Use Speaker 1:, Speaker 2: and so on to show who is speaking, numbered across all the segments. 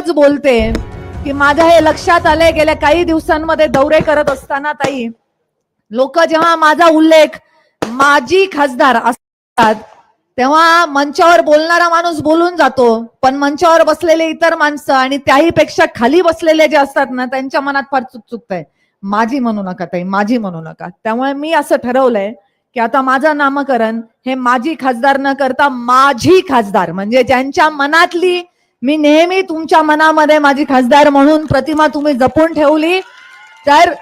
Speaker 1: एकच बोलते की माझ्या हे लक्षात आले गेल्या काही दिवसांमध्ये दौरे करत असताना ताई लोक जेव्हा माझा उल्लेख माजी खासदार असतात तेव्हा मंचावर बोलणारा माणूस बोलून जातो. पण मंचावर बसलेले इतर माणसं आणि त्याही पेक्षा खाली बसलेले जे असतात ना त्यांच्या मनात फार चुक चुकतंय माझी म्हणू नका ताई माझी म्हणू नका. त्यामुळे मी असं ठरवलंय की आता माझं नामकरण हे माझी खासदार न करता माझी खासदार म्हणजे ज्यांच्या मनातली मी नेहमी तुमच्या मनामध्ये माझी खासदार म्हणून प्रतिमा तुम्ही जपून ठेवली. तर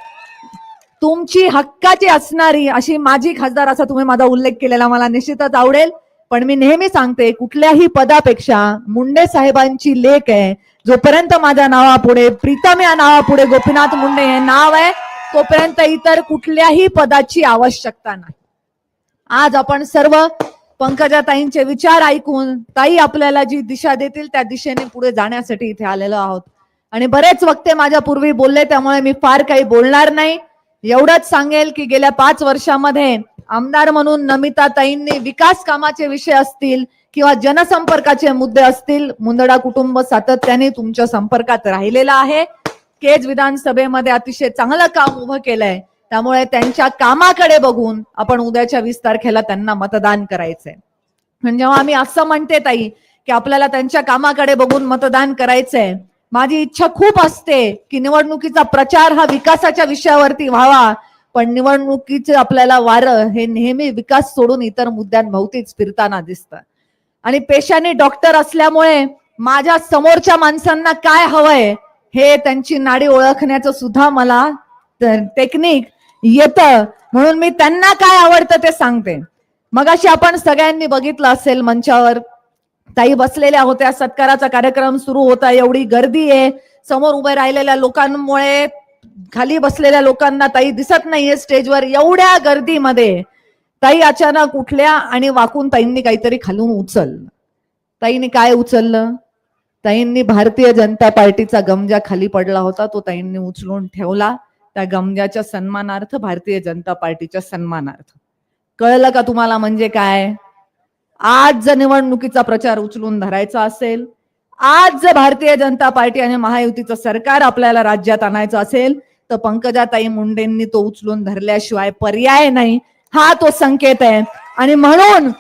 Speaker 1: तुमची हक्काची असणारी अशी माझी खासदार असा तुम्ही माझा उल्लेख केलेला मला निश्चितच आवडेल. पण मी नेहमी सांगते कुठल्याही पदापेक्षा मुंडे साहेबांची लेख आहे. जोपर्यंत माझ्या नावापुढे प्रीतम या नावापुढे गोपीनाथ मुंडे हे नाव आहे तोपर्यंत इतर कुठल्याही पदाची आवश्यकता नाही. आज आपण सर्व पंकजाताईंचे विचार ऐकून ताई आपल्याला जी दिशा देतील त्या दिशेने पुढे जाण्यासाठी इथे आलेलो आहोत. आणि बरेच वक्ते माझ्या पूर्वी बोलले त्यामुळे मी फार काही बोलणार नाही. एवढंच सांगेल की गेल्या पाच वर्षामध्ये आमदार म्हणून नमिता ताईंनी विकास कामाचे विषय असतील किंवा जनसंपर्काचे मुद्दे असतील मुंदडा कुटुंब सातत्याने तुमच्या संपर्कात राहिलेला आहे. केज विधानसभेमध्ये अतिशय चांगलं काम उभं केलंय. त्यामुळे त्यांच्या कामाकडे बघून आपण उद्याच्या वीस तारखेला त्यांना मतदान करायचंय. म्हणजे जेव्हा आम्ही असं म्हणते ताई की आपल्याला त्यांच्या कामाकडे बघून मतदान करायचंय माझी इच्छा खूप असते की निवडणुकीचा प्रचार हा विकासाच्या विषयावरती व्हावा पण निवडणुकीचे आपल्याला वारं हे नेहमी विकास सोडून इतर मुद्द्यांभोवतीच फिरताना दिसतं. आणि पेशाने डॉक्टर असल्यामुळे माझ्या समोरच्या माणसांना काय हवंय हे त्यांची नाडी ओळखण्याचं सुद्धा मला टेक्निक येतं. म्हणून मी त्यांना काय आवडतं ते सांगते. मग अशी आपण सगळ्यांनी बघितलं असेल मंचावर ताई बसलेल्या होत्या सत्काराचा कार्यक्रम सुरू होता एवढी गर्दी आहे. समोर उभे राहिलेल्या लोकांमुळे खाली बसलेल्या लोकांना ताई दिसत नाहीये स्टेजवर एवढ्या गर्दीमध्ये. ताई अचानक उठल्या आणि वाकून ताईंनी काहीतरी खालून उचललं. ताईंनी काय उचललं? ताईंनी भारतीय जनता पार्टीचा गमजा खाली पडला होता तो ताईंनी उचलून ठेवला. त्या गमग्याच्या सन्मानार्थ भारतीय जनता पार्टीच्या सन्मानार्थ. कळलं का तुम्हाला म्हणजे काय? आज जर निवडणुकीचा प्रचार उचलून धरायचा असेल आज जर भारतीय जनता पार्टी आणि महायुतीचं सरकार आपल्याला राज्यात आणायचं असेल तर पंकजाताई मुंडेंनी तो उचलून धरल्याशिवाय पर्याय नाही. हा तो संकेत आहे. आणि म्हणून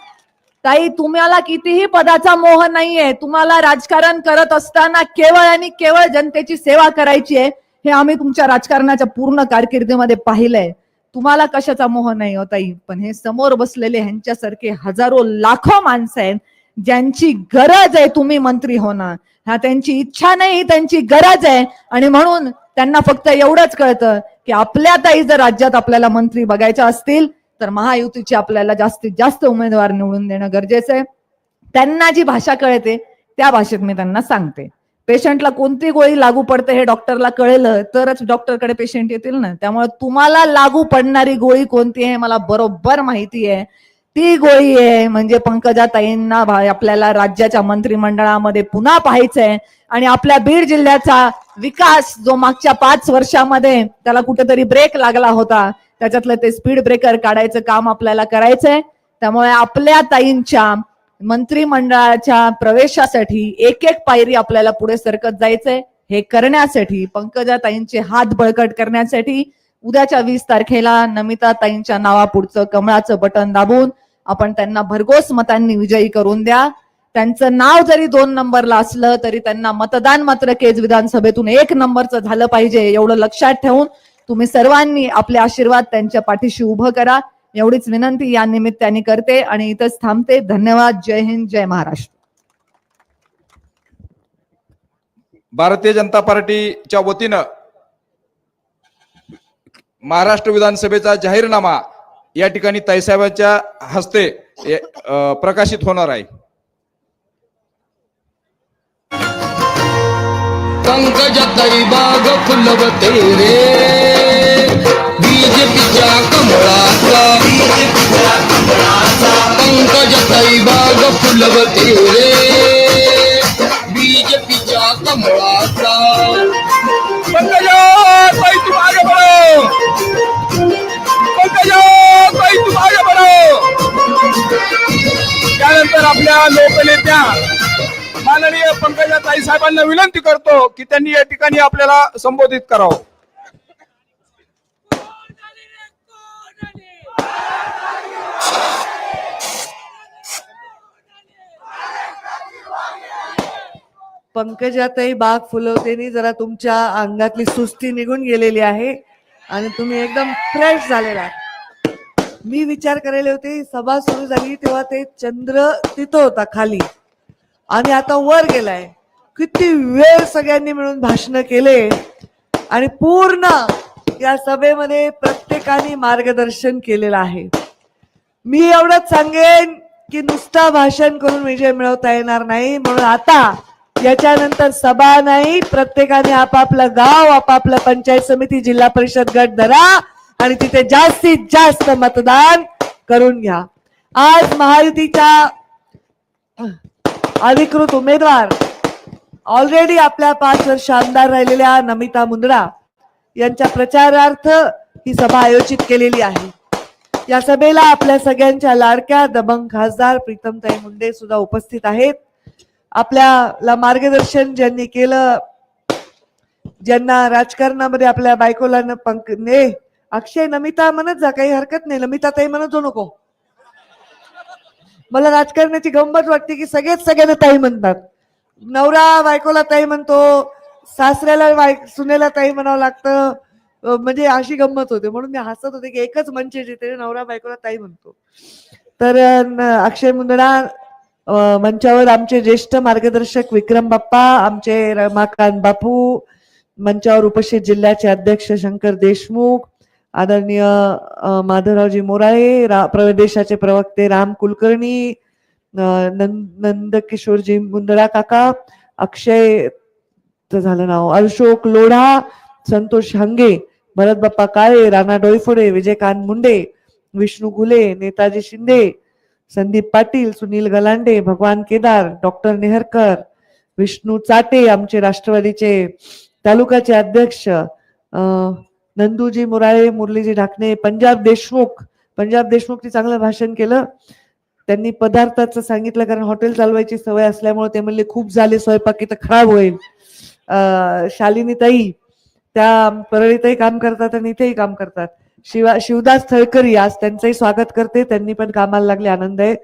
Speaker 1: ताई तुम्हाला कितीही पदाचा मोह नाहीये. तुम्हाला राजकारण करत असताना केवळ आणि केवळ जनतेची सेवा करायची आहे. हे आम्ही तुमच्या राजकारणाच्या पूर्ण कारकिर्दीमध्ये पाहिलंय. तुम्हाला कशाचा मोह नाही होता येईल पण हे समोर बसलेले ह्यांच्यासारखे हजारो लाखो माणसं आहेत ज्यांची गरज आहे तुम्ही मंत्री होणं हा त्यांची इच्छा नाही त्यांची गरज आहे. आणि म्हणून त्यांना फक्त एवढंच कळतं की आपल्या ताई जर राज्यात आपल्याला मंत्री बघायच्या असतील तर महायुतीचे आपल्याला जास्तीत जास्त उमेदवार निवडून देणं गरजेचं आहे. त्यांना जी भाषा कळते त्या भाषेत मी त्यांना सांगते. पेशंटला कोणती गोळी लागू पडते हे डॉक्टरला कळलं तरच डॉक्टरकडे पेशंट येतील ना. त्यामुळे तुम्हाला लागू पडणारी गोळी कोणती आहे मला बरोबर माहिती आहे. ती गोळी आहे म्हणजे पंकजाताईंना आपल्याला राज्याच्या मंत्रिमंडळामध्ये पुन्हा पाहायचंय आणि आपल्या बीड जिल्ह्याचा विकास जो मागच्या पाच वर्षामध्ये त्याला कुठेतरी ब्रेक लागला होता. त्याच्यातलं ते स्पीड ब्रेकर काढायचं काम आपल्याला करायचंय. त्यामुळे आपल्या ताईंच्या मंत्रिमंडळाच्या प्रवेशासाठी एक एक पायरी आपल्याला पुढे सरकत जायचंय. हे करण्यासाठी पंकजा ताईंचे हात बळकट करण्यासाठी उद्याच्या वीस तारखेला नमिता ताईंच्या नावापुढचं कमळाचं बटन दाबून आपण त्यांना भरघोस मतांनी विजयी करून द्या. त्यांचं नाव जरी दोन नंबरला असलं तरी त्यांना मतदान मात्र केज विधानसभेतून एक नंबरचं झालं पाहिजे एवढं लक्षात ठेवून तुम्ही सर्वांनी आपले आशीर्वाद त्यांच्या पाठीशी उभं करा. एवढीच विनंती या निमित्ताने करते आणि इथंच थांबते. धन्यवाद. जय हिंद. जय महाराष्ट्र.
Speaker 2: भारतीय जनता पार्टीच्या वतीनं महाराष्ट्र विधानसभेचा जाहीरनामा या ठिकाणी ताईसाहेबांच्या हस्ते प्रकाशित होणार आहे.
Speaker 3: बाग फुलवते रे. बीजेपीच्या कमळाचा. पंकज बाग फुलवते रे. बीजेपीच्या कमळाचा.
Speaker 2: पंकजा ताई तुम आगे बढ़ो पंकजा ताई तुम आगे बढ़ो त्यानंतर आपल्या लोकनेत्या माननीय पंकजा ताई साहेबांना विनंती करतो की त्यांनी या ठिकाणी आपल्याला संबोधित करावं.
Speaker 4: पंकजाताई बाग फुलवतेनी जरा तुमच्या अंगातली सुस्ती निघून गेलेली आहे. आणि तुम्ही एकदम फ्रेश झालेला मी विचार करायला होते सभा सुरू झाली तेव्हा ते चंद्र तिथं होता खाली. आणि आता वर गेलाय. किती वेळ सगळ्यांनी मिळून भाषण केले. आणि पूर्ण या सभेमध्ये प्रत्येकाने मार्गदर्शन केलेलं आहे. मी एवढंच सांगेन की नुसता भाषण करून विजय मिळवता येणार नाही. म्हणून आता याच्यानंतर सभा नाही प्रत्येकाने आपापलं गाव आपापलं पंचायत समिती जिल्हा परिषद गट धरा आणि तिथे जास्तीत जास्त मतदान करून घ्या. आज महायुतीच्या अधिकृत उमेदवार ऑलरेडी आपल्या पाच वर्ष आमदार राहिलेल्या नमिता मुंदडा यांच्या प्रचारार्थ ही सभा आयोजित केलेली आहे. या सभेला आपल्या सगळ्यांच्या लाडक्या दबंग खासदार प्रीतमताई मुंडे सुद्धा उपस्थित आहेत. आपल्याला मार्गदर्शन ज्यांनी केलं ज्यांना राजकारणामध्ये आपल्या बायकोला न पंक ने अक्षय नमिता म्हणत जा काही हरकत नाही. नमिता ताई म्हणत जाऊ नको. मला राजकारणाची गंमत वाटते की सगळेच सगळ्यांना ताई म्हणतात. नवरा बायकोला ताई म्हणतो सासऱ्याला बाय सुनेला ताई म्हणावं लागतं. म्हणजे अशी गंमत होते. म्हणून मी हसत होते की एकच मंच जिथे नवरा बायकोला ताई म्हणतो. तर अक्षय मुंदडा मंचावर आमचे ज्येष्ठ मार्गदर्शक विक्रम बाप्पा आमचे रमाकांत बापू मंचावर उपस्थित जिल्ह्याचे अध्यक्ष शंकर देशमुख आदरणीय माधवरावजी मोराळे रा प्रदेशाचे प्रवक्ते राम कुलकर्णी नंद नंदकिशोरजी मुंदडा काका अक्षय झालं नाव अशोक लोढा संतोष हंगे भरत बाप्पा काळे राणा डोईफोडे विजयकांत मुंडे विष्णू घुले नेताजी शिंदे संदीप पाटील सुनील गलांडे भगवान केदार डॉक्टर नेहरकर विष्णू चाटे आमचे राष्ट्रवादीचे तालुक्याचे अध्यक्ष नंदूजी मुराळे मुरलीजी ढाकणे पंजाब देशमुख पंजाब देशमुखने चांगलं भाषण केलं. त्यांनी पदार्थाचं सांगितलं कारण हॉटेल चालवायची सवय असल्यामुळे ते म्हणले खूप झाले स्वयंपाकी तर खराब होईल. शालिनीताई शालिनी ताई त्या परळीतही काम करतात आणि इथेही काम करतात. शिवा शिवदास थळकरी आज त्यांचंही स्वागत करते. त्यांनी पण कामाला लागले आनंद आहे.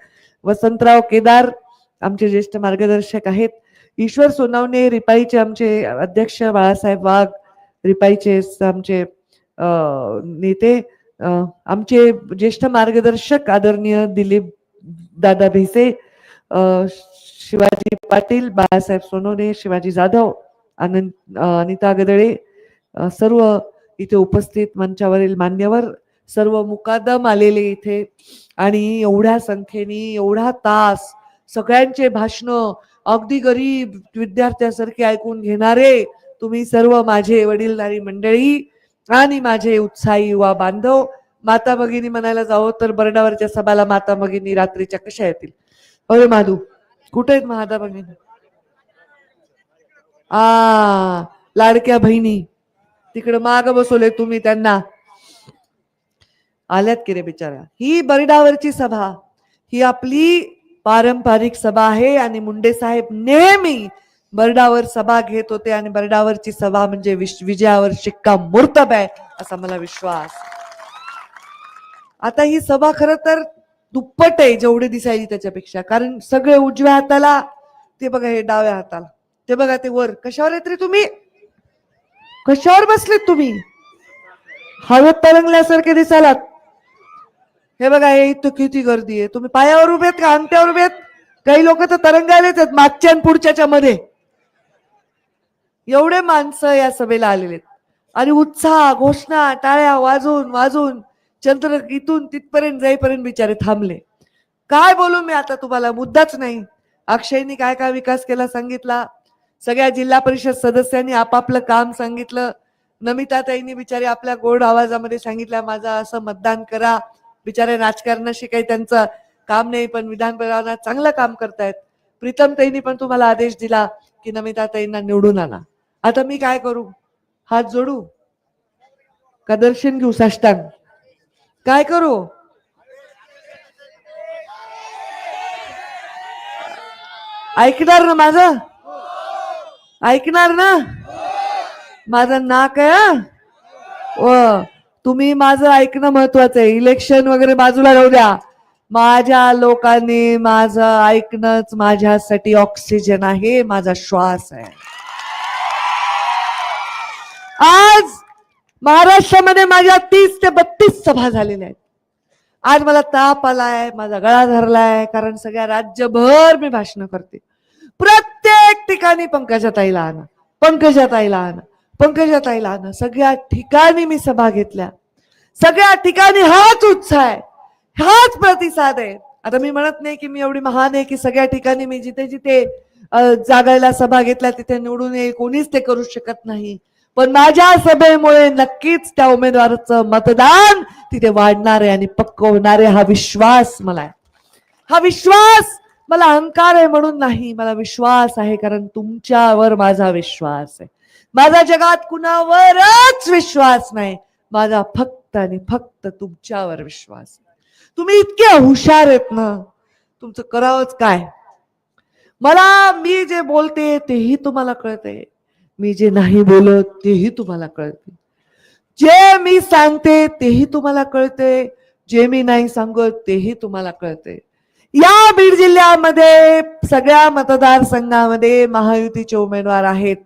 Speaker 4: वसंतराव केदार आमचे ज्येष्ठ मार्गदर्शक आहेत. ईश्वर सोनावणे रिपाईचे आमचे अध्यक्ष बाळासाहेब वाघ रिपाईचे आमचे नेते आमचे ज्येष्ठ मार्गदर्शक आदरणीय दिलीप दादा भिसे शिवाजी पाटील बाळासाहेब सोनवणे शिवाजी जाधव आनंद अनिता गदळे सर्व इथे उपस्थित मंचावरील मान्यवर सर्व मुकादम आलेले इथे. आणि एवढ्या संख्येने एवढा तास सगळ्यांचे भाषण अगदी गरीब विद्यार्थ्यासारखे ऐकून घेणारे तुम्ही सर्व माझे वडीलधारी मंडळी आणि माझे उत्साही युवा बांधव. माता भगिनी म्हणायला जावं तर बर्डावरच्या सभाला माता भगिनी रात्रीच्या कशा येतील? अरे माधू कुठे आहेत माता भगिनी? आ लाडक्या बहिणी. तिकडे माग बसवले तुम्ही त्यांना. आल्यात की रे बिचारा? ही बरडावरची सभा. ही आपली पारंपरिक सभा आहे आणि मुंडे साहेब नेहमी बरडावर सभा घेत होते आणि बरडावरची सभा म्हणजे विजयावर शिक्का मुर्तब आहे असा मला विश्वास. आता ही सभा खर तर दुप्पट आहे जेवढी दिसायची त्याच्यापेक्षा. कारण सगळे उजव्या हाताला ते बघा हे डाव्या हाताला. ते बघा ते वर. कशावर येत रे तुम्ही? कशावर बसलेत तुम्ही? हवेत तरंगल्यासारखे दिसालात. हे बघा हे इथं किती गर्दी आहे. तुम्ही पायावर उभे आहेत का? अंगठ्यावर उभे आहेत? काही लोक तर तरंगायलेच आहेत मागच्या आणि पुढच्याच्या मध्ये. एवढे माणसं या सभेला आलेले आहेत. आणि उत्साह घोषणा टाळ्या वाजून वाजून चंद्र इथून तिथपर्यंत जाईपर्यंत बिचारे थांबले. काय बोलू मी आता तुम्हाला? मुद्दाच नाही. अक्षयनी काय काय विकास केला सांगितला? सगळ्या जिल्हा परिषद सदस्यांनी आपापलं काम सांगितलं. नमिताताईंनी बिचारे आपल्या गोड आवाजामध्ये सांगितलं माझं असं मतदान करा. बिचारे राजकारणाशी काही त्यांचं काम नाही पण विधान परिवारात चांगलं काम करतायत. प्रीतमताईंनी पण तुम्हाला आदेश दिला की नमिताताईंना निवडून आणा. आता मी काय करू? हात जोडू? का दर्शन घेऊ साष्टांग? काय करू? ऐकणार ना माझं? ऐकणार ना? माझं नाक आहे तुम्ही माझं ऐकणं महत्वाचं आहे. इलेक्शन वगैरे बाजूला राहू द्या. माझ्या लोकांनी माझं ऐकणंच माझ्यासाठी ऑक्सिजन आहे माझा श्वास आहे. आज महाराष्ट्रामध्ये माझ्या तीस ते बत्तीस सभा झालेल्या आहेत. आज मला ताप आलाय माझा गळा धरलाय कारण सगळ्या राज्यभर मी भाषण करते. प्रत्येक ठिकाणी पंकजाताईला आणा. पंकजाताईला आणा. पंकजाताईला आणा. सगळ्या ठिकाणी मी सभा घेतल्या. सगळ्या ठिकाणी हाच उत्साह आहे. हाच प्रतिसाद आहे. आता मी म्हणत नाही की मी एवढी महान आहे की सगळ्या ठिकाणी मी जिथे जिथे जागायला सभा घेतल्या तिथे निवडून येईल कोणीच ते करू शकत नाही. पण माझ्या सभेमुळे नक्कीच त्या उमेदवाराचं मतदान तिथे वाढणार आहे आणि पक्क होणार आहे. हा विश्वास मला आहे. हा विश्वास मला अहंकार आहे म्हणून नाही मला विश्वास आहे कारण तुमच्यावर माझा विश्वास आहे. माझा जगात कुणावरच विश्वास नाही माझा फक्त आणि फक्त तुमच्यावर विश्वास तुम्ही इतके हुशार आहेत ना तुमचं करावंच काय? मला मी जे बोलते तेही तुम्हाला कळते. मी जे नाही बोलत तेही तुम्हाला कळते. जे मी सांगते तेही तुम्हाला कळते. जे मी नाही सांगत तेही तुम्हाला कळते. या बीड जिल्ह्यामध्ये सगळ्या मतदारसंघामध्ये महायुतीचे उमेदवार आहेत.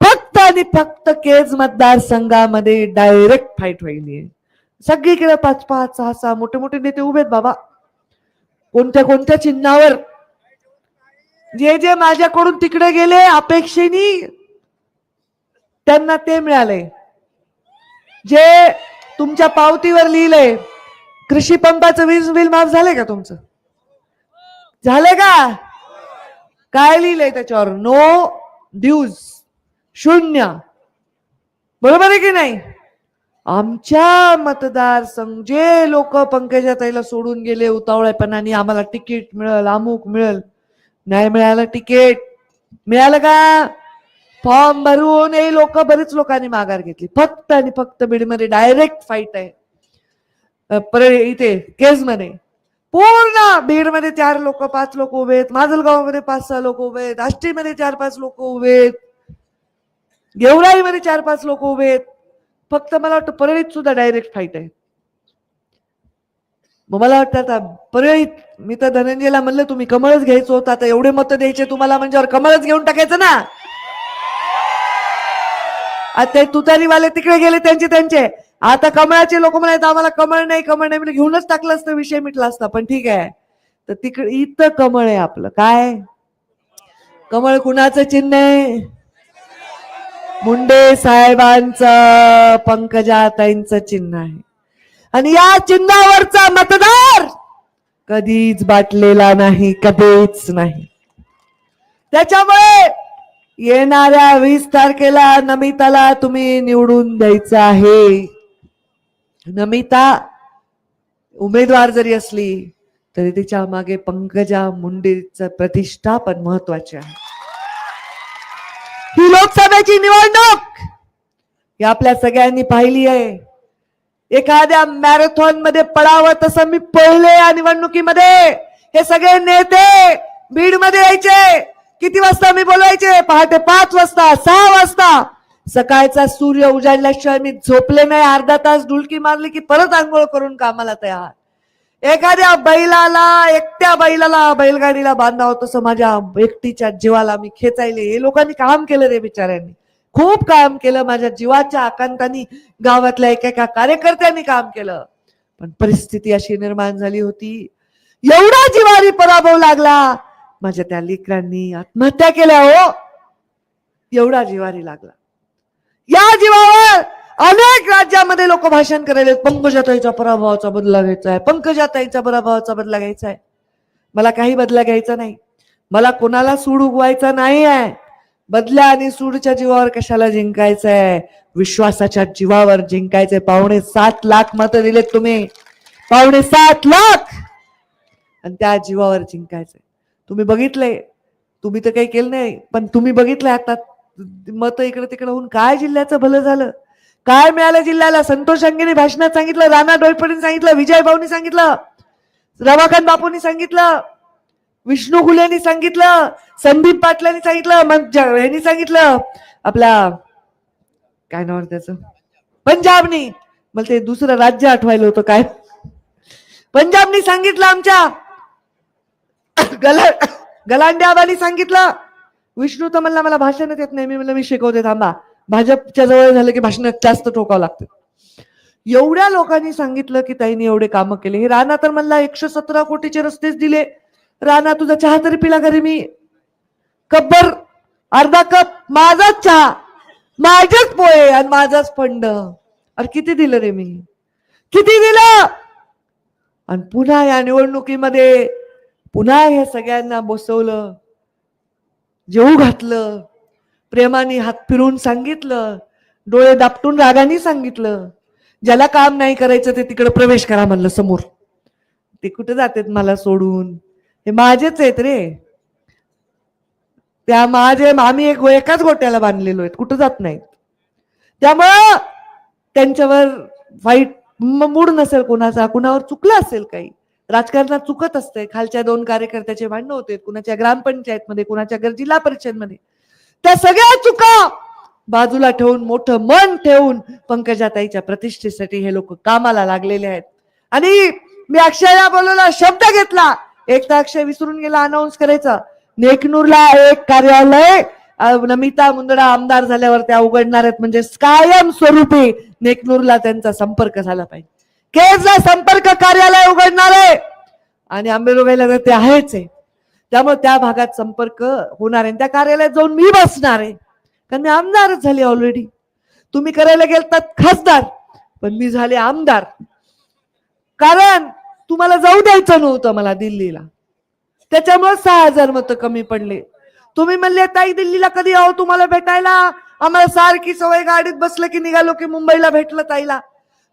Speaker 4: फक्त आणि फक्त केज मतदारसंघामध्ये डायरेक्ट फाईट व्हायली सगळीकडे पाच पाच सहा सहा मोठे मोठे नेते उभे आहेत बाबा. कोणत्या कोणत्या चिन्हावर? जे जे माझ्याकडून तिकडे गेले अपेक्षेनी त्यांना ते मिळाले. जे तुमच्या पावतीवर लिहिलंय कृषी पंपाचं वीज बिल माफ झालंय का तुमचं? झालं का? काय लिहिलंय त्याच्यावर? नो ड्यूज शून्य. बरोबर आहे की नाही? आमच्या मतदारसंघ जे लोक पंकजा ताईला सोडून गेले उतावळेपणाने आम्हाला तिकीट मिळेल अमुक मिळेल. नाही मिळालं तिकीट. मिळालं का? फॉर्म भरून हे लोक बरेच लोकांनी माघार घेतली. फक्त आणि फक्त बीडमध्ये डायरेक्ट फाईट आहे. पर इथे केसमध्ये पूर्ण बीडमध्ये चार लोक पाच लोक उभे आहेत. माजलगावमध्ये पाच सहा लोक उभे आहेत. आष्टीमध्ये चार पाच लोक उभे आहेत. गेवराईमध्ये चार पाच लोक उभे आहेत. फक्त मला वाटतं परळीत सुद्धा डायरेक्ट फाईट आहे. मग मला वाटतं आता परळीत मी तर धनंजयला म्हणलं तुम्ही कमळच घ्यायचं होतं. आता एवढे मत द्यायचे तुम्हाला म्हणजे कमळच घेऊन टाकायचं ना. आता तुतारीवाले तिकडे गेले त्यांचे त्यांचे. आता कमळाचे लोक म्हणायचं आम्हाला कमळ नाही कमळ नाही. म्हणजे घेऊनच टाकलं असतं विषय मिटला असता पण ठीक आहे. तर तिकडे इथं कमळ आहे आपलं. काय? कमळ कुणाचं चिन्ह आहे? मुंडे साहेबांचं पंकजाताईंचं चिन्ह आहे. आणि या चिन्हावरचा मतदार कधीच बाटलेला नाही कधीच नाही. त्याच्यामुळे येणाऱ्या वीस तारखेला नमिताला तुम्ही निवडून द्यायचं आहे. नमिता उमेदवार जरी असली तरी तिच्यामागे पंकजा मुंडेचं प्रतिष्ठापन महत्त्वाचे आहे ही लोकसभेची निवडणूक ही आपल्या सगळ्यांनी पाहिली आहे एखाद्या मॅरेथॉनमध्ये पडावं तसं मी पळले या निवडणुकीमध्ये हे सगळे नेते बीडमध्ये यायचे किती वाजता मी बोलवायचे पहाटे पाच वाजता सहा वाजता सकाळचा सूर्य उजाडल्याशिवाय मी झोपले नाही. अर्धा तास डुलकी मारली की परत आंघोळ करून कामाला तयार. एखाद्या बैलाला एकट्या बैलाला बैलगाडीला बांधावं तसं माझ्या एकटीच्या जीवाला मी खेचायले. हे लोकांनी काम केलं रे बिचाऱ्यांनी. खूप काम केलं माझ्या जीवाच्या आकांतानी. गावातल्या एका एका कार्यकर्त्यांनी काम केलं. पण परिस्थिती अशी निर्माण झाली होती. एवढा जिवारी पराभव लागला. माझ्या त्या लेकरांनी आत्महत्या केल्या हो. एवढा जिवारी लागला. या जीवावर अनेक राज्यामध्ये लोक भाषण करायला पंकजाताईचा पराभवाचा बदला घ्यायचा आहे. पंकजाताईचा पराभवाचा बदला घ्यायचा आहे. मला काही बदला घ्यायचा नाही. मला कोणाला सूड उगवायचा नाही आहे. बदल्या आणि सूडच्या जीवावर कशाला जिंकायचं आहे? विश्वासाच्या जीवावर जिंकायचंय पावणे सात लाख मतं दिलेत तुम्ही. पावणे सात लाख! आणि त्या जीवावर जिंकायचंय तुम्ही बघितलंय. तुम्ही तर काही केलं नाही. पण तुम्ही बघितलंय आता मत इकडे तिकडे होऊन काय जिल्ह्याचं भलं झालं? काय मिळालं जिल्ह्याला? संतोष अंगेने भाषणात सांगितलं राणा डोयपडेने सांगितलं विजय भाऊनी सांगितलं रमाकांत बापूंनी सांगितलं विष्णू घुलेनी सांगितलं संदीप पाटलांनी सांगितलं यांनी सांगितलं आपला काय नाव आहे त्याचं? पंजाबनी. मला ते दुसरं राज्य आठवायला होतं काय. पंजाबनी सांगितलं आमच्या. गला गलांड्याबानी सांगितलं विष्णू तर म्हणला मला भाषणच येत नाही. मी म्हणलं मी शिकवते थांबा. भाजपच्या जवळ झालं की भाषण जास्त ठोकावं लागतं. एवढ्या लोकांनी सांगितलं की ताईने एवढे कामं केले. हे राणा तर म्हणला एकशे सतरा कोटीचे रस्तेच दिले. राणा तुझा चहा तरी पिला घरी मी. कब्बर अर्धा कप माझाच चहा. माझेच पोहे आणि माझाच फंड. अरे किती दिलं रे मी. किती दिलं? आणि पुन्हा या निवडणुकीमध्ये पुन्हा हे सगळ्यांना बसवलं. जेऊ घातलं प्रेमाने हात फिरून सांगितलं डोळे दापटून रागाने सांगितलं ज्याला काम नाही करायचं ते तिकडे प्रवेश करा म्हणलं समोर. ते कुठे जातात मला सोडून? हे माझेच आहेत रे. त्या माझे आम्ही एक एकाच गोट्याला बांधलेलो आहेत कुठं जात नाहीत. त्यामुळं त्यांच्यावर वाईट मूड नसेल कोणाचा कुणावर चुकलं असेल काही. राजकारणात चुकत असते खालच्या दोन कार्यकर्त्याचे भांडण होते कुणाच्या ग्रामपंचायतमध्ये कुणाच्या गर- जिल्हा परिषदमध्ये त्या सगळ्या चुका बाजूला ठेवून मोठं मन ठेवून पंकजाताईच्या प्रतिष्ठेसाठी हे लोक कामाला लागलेले आहेत. आणि मी अक्षयला बोलवला शब्द घेतला. एक तर अक्षय विसरून गेला अनाऊन्स करायचा. नेकनूरला एक कार्यालय नमिता मुंदडा आमदार झाल्यावर त्या उघडणार आहेत. म्हणजे कायम स्वरूपी नेकनूरला त्यांचा संपर्क झाला पाहिजे. केजला संपर्क कार्यालय उघडणार. आहे आणि आंबेजोगाईला तर ते आहेच आहे. त्यामुळे त्या भागात संपर्क होणार आहे. आणि त्या कार्यालयात जाऊन मी बसणार आहे. कारण मी आमदारच झाले ऑलरेडी तुम्ही करायला गेलतात खासदार पण मी झाले आमदार. कारण तुम्हाला जाऊ द्यायचं नव्हतं मला दिल्लीला. त्याच्यामुळे सहा हजार मतं कमी पडले. तुम्ही म्हणले ताई दिल्लीला कधी आहो? तुम्हाला भेटायला. आम्हाला सारखी सवय गाडीत बसलं की निघालो की मुंबईला भेटलं ताईला.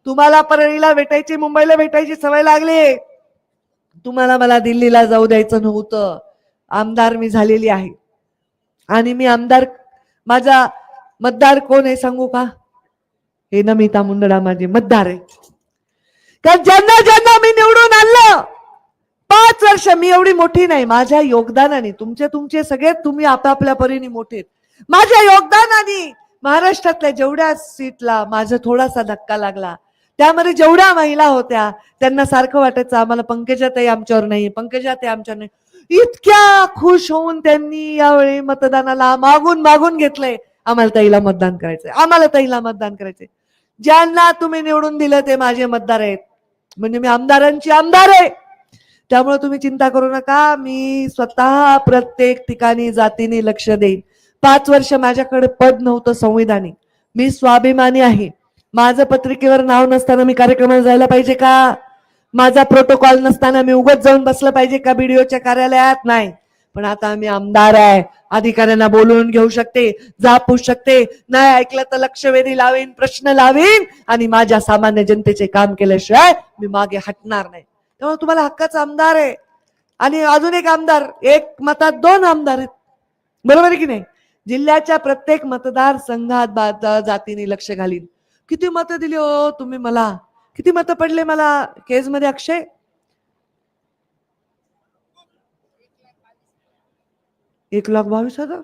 Speaker 4: तुम्हाला परळीला भेटायची मुंबईला भेटायची सवय लागली. तुम्हाला मला दिल्लीला जाऊ द्यायचं नव्हतं. आमदार मी झालेली आहे. आणि मी आमदार माझा मतदार कोण आहे सांगू का? हे नमिता मुंदडा माझे मतदार आहे कारण ज्यांना ज्यांना मी निवडून आणलं पाच वर्ष मी एवढी मोठी नाही. माझ्या योगदानाने तुमचे तुमचे सगळे तुम्ही आपापल्या परीने मोठे आहेत. माझ्या योगदानाने महाराष्ट्रातल्या जेवढ्या सीटला माझा थोडासा धक्का लागला त्यामध्ये जेवढ्या महिला होत्या त्यांना सारखं वाटायचं आम्हाला पंकजाताई आमच्यावर नाही पंकजाताई आमच्यावर नाही इतक्या खुश होऊन त्यांनी यावेळी मतदानाला मागून मागून घेतलंय. आम्हाला ताईला मतदान करायचंय. आम्हाला ताईला मतदान करायचंय. ज्यांना तुम्ही निवडून दिलं ते माझे मतदार आहेत. म्हणजे मी आमदारांची आमदार आहे. त्यामुळे तुम्ही चिंता करू नका. मी स्वतः प्रत्येक ठिकाणी जातीने लक्ष देईन. पाच वर्ष माझ्याकडे पद नव्हतं संविधानिक. मी स्वाभिमानी आहे. माझं पत्रिकेवर नाव नसताना मी कार्यक्रमाला जायला पाहिजे का? माझा प्रोटोकॉल नसताना मी उगत जाऊन बसलं पाहिजे का बीडीओच्या कार्यालयात? नाही. पण आता मी आमदार आहे. अधिकाऱ्यांना बोलवून घेऊ शकते जापू शकते. नाही ऐकलं तर लक्षवेधी लावीन प्रश्न लावीन आणि माझ्या सामान्य जनतेचे काम केल्याशिवाय मी मागे हटणार नाही. त्यामुळे तुम्हाला हक्काचा आमदार आहे. आणि अजून एक आमदार एक मतात दोन आमदार आहेत. बरोबर आहे की नाही? जिल्ह्याच्या प्रत्येक मतदार संघात बा- जातीने लक्ष घालीन. किती मतं दिली हो तुम्ही मला? किती मतं पडले मला केजमध्ये अक्षय? एक लाख बावीस हजार?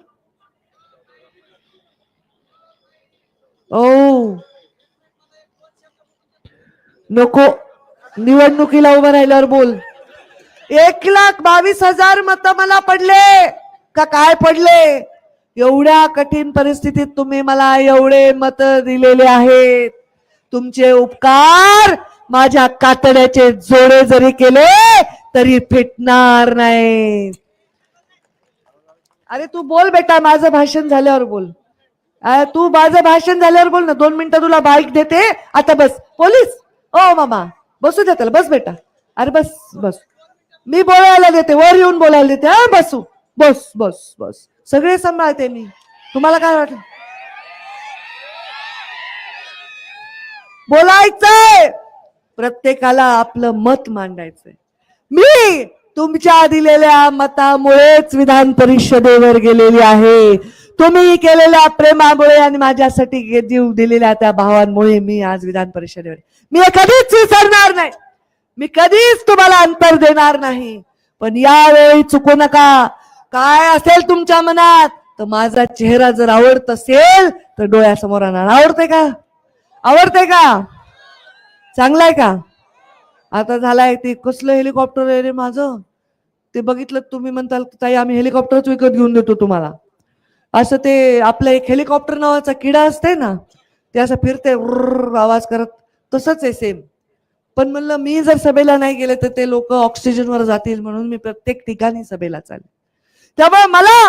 Speaker 4: ओ! नको. निवडणुकीला उभं राहिल्यावर बोल. एक लाख बावीस हजार मत मला पडले. का काय पडले? एवढ्या कठीण परिस्थितीत तुम्ही मला एवढे मत दिलेले आहेत. तुमचे उपकार माझ्या कातड्याचे जोडे जरी केले तरी फिटणार नाही अरे तू बोल बेटा माझं भाषण झाल्यावर बोल. अरे तू माझं भाषण झाल्यावर बोल ना. दोन मिनिटं तुला बाईक देते. आता बस. पोलीस? ओ मामा. बसू दे त्याला. बस बेटा. अरे बस बस. मी बोलायला देते. वर येऊन बोलायला देते. हा बसू. बस बस बस. सगळे सांभाळते मी. तुम्हाला काय वाटलं? बोलायचंय. प्रत्येकाला आपलं मत मांडायचंय. मी तुमच्या दिलेल्या मतामुळेच विधान परिषदेवर गेलेली आहे. तुम्ही केलेल्या प्रेमामुळे आणि माझ्यासाठी गे- जीव दिलेल्या त्या भावांमुळे मी आज विधान परिषदेवर मी कधीच विसरणार नाही. मी कधीच तुम्हाला अंतर देणार नाही. पण यावेळी चुकू नका. काय असेल तुमच्या मनात? तर माझा चेहरा जर आवडत असेल तर डोळ्यासमोर आणणार आवडते का? आवडते का? चांगलाय का? आता झालाय ते कसलं हेलिकॉप्टर आहे रे माझं? ते बघितलं तुम्ही म्हणताल ताई आम्ही हेलिकॉप्टरच विकत घेऊन देतो तुम्हाला. असं ते आपलं एक हेलिकॉप्टर नावाचा किडा असते ना ते असं फिरते आवाज करत. तसंच आहे सेम पण म्हणलं मी जर सभेला नाही गेले तर ते लोक ऑक्सिजनवर जातील म्हणून मी प्रत्येक ठिकाणी सभेला चालेल. त्यामुळे मला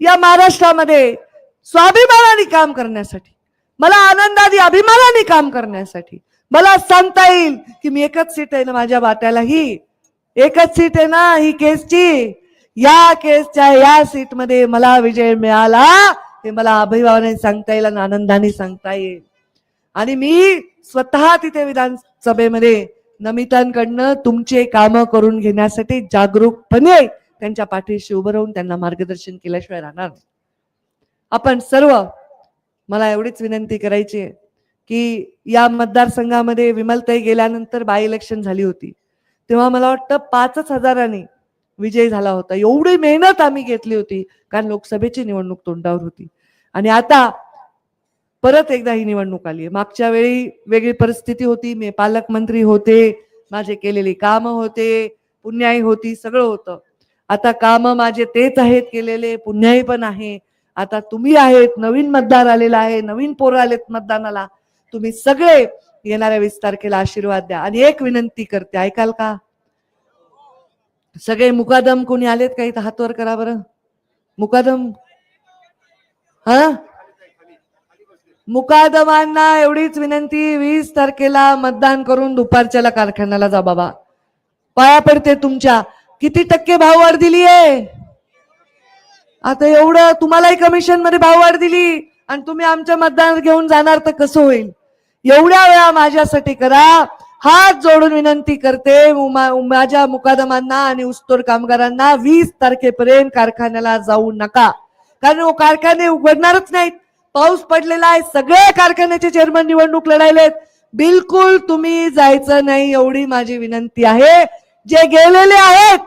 Speaker 4: या महाराष्ट्रामध्ये स्वाभिमानाने काम करण्यासाठी मला आनंदाने अभिमानाने काम करण्यासाठी मला सांगता येईल की मी एकच सीट आहे ना माझ्या बाट्याला ही एकच सीट आहे ना ही केसची. या केसच्या या सीटमध्ये मला विजय मिळाला हे मला अभिभावाने सांगता येईल आणि आनंदाने सांगता येईल. आणि मी स्वतः तिथे विधानसभेमध्ये नमितांकडनं तुमचे काम करून घेण्यासाठी जागरूकपणे त्यांच्या पाठीशी उभं राहून त्यांना मार्गदर्शन केल्याशिवाय राहणार नाही. आपण सर्व मला एवढीच विनंती करायची आहे की या मतदारसंघामध्ये विमलताई गेल्यानंतर बाय इलेक्शन झाली होती. तेव्हा मला वाटतं पाचच हजारांनी विजय झाला होता. एवढी मेहनत आम्ही घेतली होती कारण लोकसभेची निवडणूक तोंडावर होती. आणि आता परत एकदा ही निवडणूक आली मागच्या वेळी वेगळी परिस्थिती होती मी पालकमंत्री होते माझे केलेली कामं होते पुण्याई होती सगळं होतं. आता काम माझे तेच आहेत केलेले पुण्याई पण आहे. आता तुम्ही आहेत नवीन मतदार आलेला आहे नवीन पोरं आलेत मतदानाला. तुम्ही सगळे येणाऱ्या वीस तारखेला आशीर्वाद द्या. आणि एक विनंती करते ऐकाल का? सगळे मुकादम कोणी आलेत काही इथं? हातवर करा बरं. मुकादम? हा? मुकादमांना एवढीच विनंती वीस तारखेला मतदान करून दुपारच्याला कारखान्याला जा बाबा. पाया पडते तुमच्या. किती टक्के भाववाढ दिली आहे? आता एवढं तुम्हालाही कमिशनमध्ये भाववाढ दिली आणि तुम्ही आमच्या मतदान घेऊन जाणार तर कसं होईल? एवढ्या वेळा माझ्यासाठी करा. हात जोडून विनंती करते माझ्या मुकादमांना आणि उस्तोर कामगारांना वीस तारखेपर्यंत कारखान्याला जाऊ नका. कारण हो कारखाने उघडणारच नाहीत. पाऊस पडलेला आहे. सगळे कारखान्याचे चेअरमन निवडणूक लढायलेत. बिलकुल तुम्ही जायचं नाही एवढी माझी विनंती आहे. जे गेलेले आहेत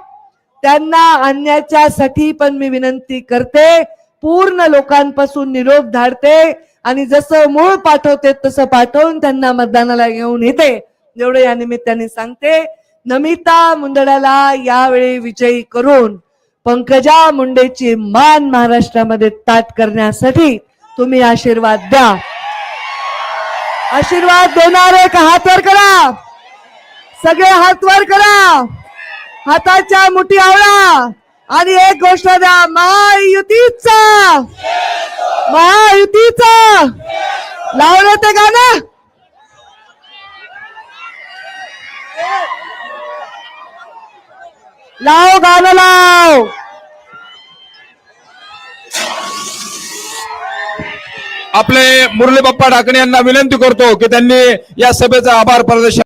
Speaker 4: त्यांना आणण्याच्यासाठी पण मी विनंती करते. पूर्ण लोकांपासून निरोप धाडते आणि जसं मूळ पाठवते तसं पाठवून त्यांना मतदानाला घेऊन येते. एवढं या निमित्ताने सांगते. नमिता मुंदडाला यावेळी विजयी करून पंकजा मुंडेची मान महाराष्ट्रामध्ये ताट करण्यासाठी तुम्ही आशीर्वाद द्या. आशीर्वाद देणारे का हातवर करा? सगळे हात वर करा. हाताच्या मुठी आवळा. आणि एक गोष्ट द्या महायुतीचा. महायुतीचा. लावलं ते गाणं. लाव गाणं लाव.
Speaker 2: आपले मुरली बाप्पा ढाकणे यांना विनंती करतो की त्यांनी या सभेचा आभार प्रदर्शन